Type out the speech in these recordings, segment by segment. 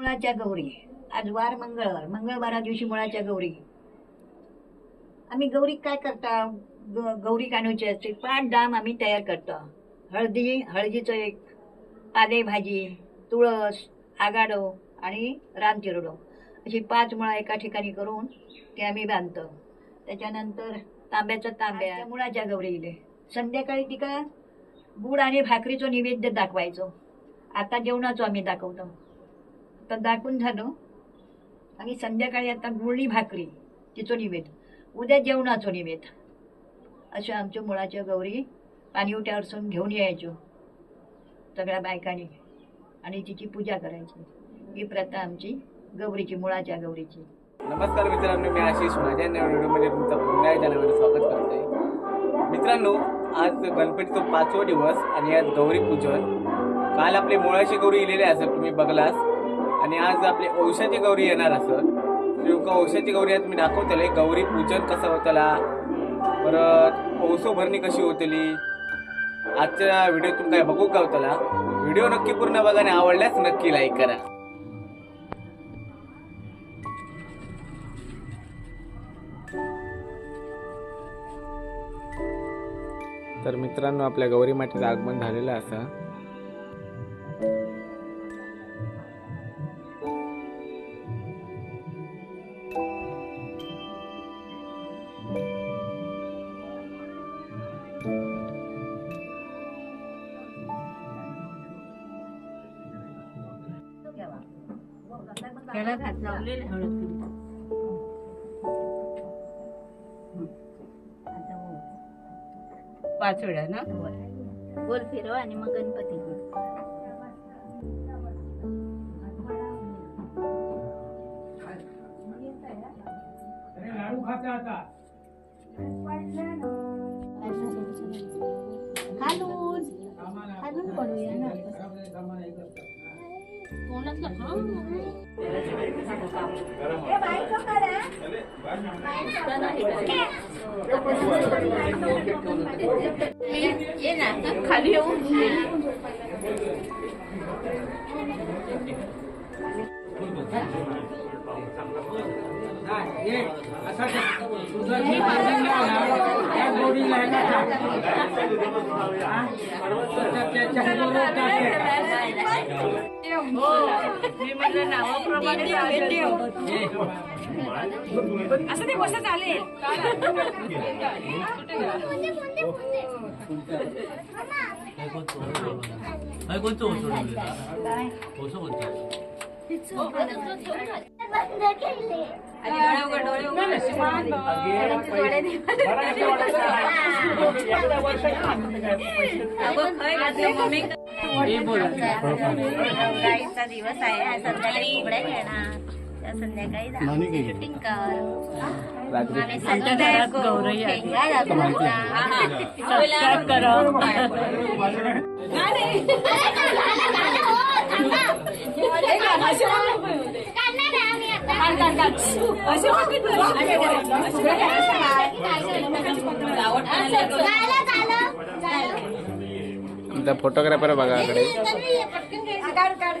मुळाच्या गौरी. आज वार मंगळवार मंगळवारा दिवशी मुळाच्या गौरी. आम्ही गौरी काय करता? ग- गौरी काढूची असते. पाच दाम आम्ही तयार करतो. हळदी हळदीचं एक पालेभाजी तुळस आगाडो आणि रामचिरडो. अशी पाच मुळा एका ठिकाणी करून ते आम्ही बांधतो. त्याच्यानंतर तांब्याचं तांब्या. मुळाच्या गौरीले संध्याकाळी तिका गुड आणि भाकरीचं नैवेद्य दाखवायचो. आता जेवणाचं आम्ही दाखवतो. तर दाखवून झालो. आणि संध्याकाळी आता गुळणी भाकरी तिचं निवेद. उद्या जेवणाचं निवेद. अशा आमच्या मुळाच्या गौरी पाणी उठ्यावरसून घेऊन यायचो. सगळ्या बायकांनी. आणि तिची पूजा करायची. ही प्रथा आमची गौरीची मुळाच्या गौरीची. नमस्कार मित्रांनो मी आशिष माझ्या नवीन व्हिडिओमध्ये तुमचं पुन्हा एकदा स्वागत करत आहे मित्रांनो आज गणपतीचा पाचवा दिवस आणि आज गौरी पूजन. काल आपले मुळाची गौरी इलेले असत तुम्ही बघलास आणि आज आपले औषधी गौरी येणार असं नेमकं औषधी गौरी आज मी दाखवतले. गौरी पूजन कसं होतला परत औसो भरणी कशी होतली? आजच्या व्हिडिओ तुमका बघू गावतला हो व्हिडिओ नक्की पूर्ण बघा आणि आवडल्यास नक्की लाईक करा. तर मित्रांनो आपल्या गौरी मातेचं आगमन झालेलं असा त्याला घात लावलेले हळद पाच वेळा ना? गोल फिरव आणि मग गणपती खालून. खालून पडूया ना. ये ना खाली येऊ मी म्हटलं नावाप्रमाणे असं ते बसत कोणतं? गाईचा दिवस आहे संध्याकाळी उघड्या घेणार. त्या संध्याकाळी शूटिंग कर. आणि फोटोग्राफर बघा कडे काढू काढू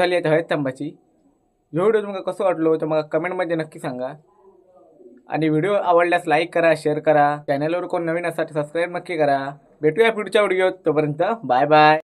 झाली आहे हळद तांबाची ह्यो व्हिडिओ तुमका कसो वाटलो तर मला कमेंटमध्ये नक्की सांगा. आणि व्हिडिओ आवडल्यास लाईक करा शेअर करा. चॅनलवर कोण नवीन असा सबस्क्राईब नक्की करा. भेटूया पुढच्या व्हिडिओत. तोपर्यंत बाय बाय.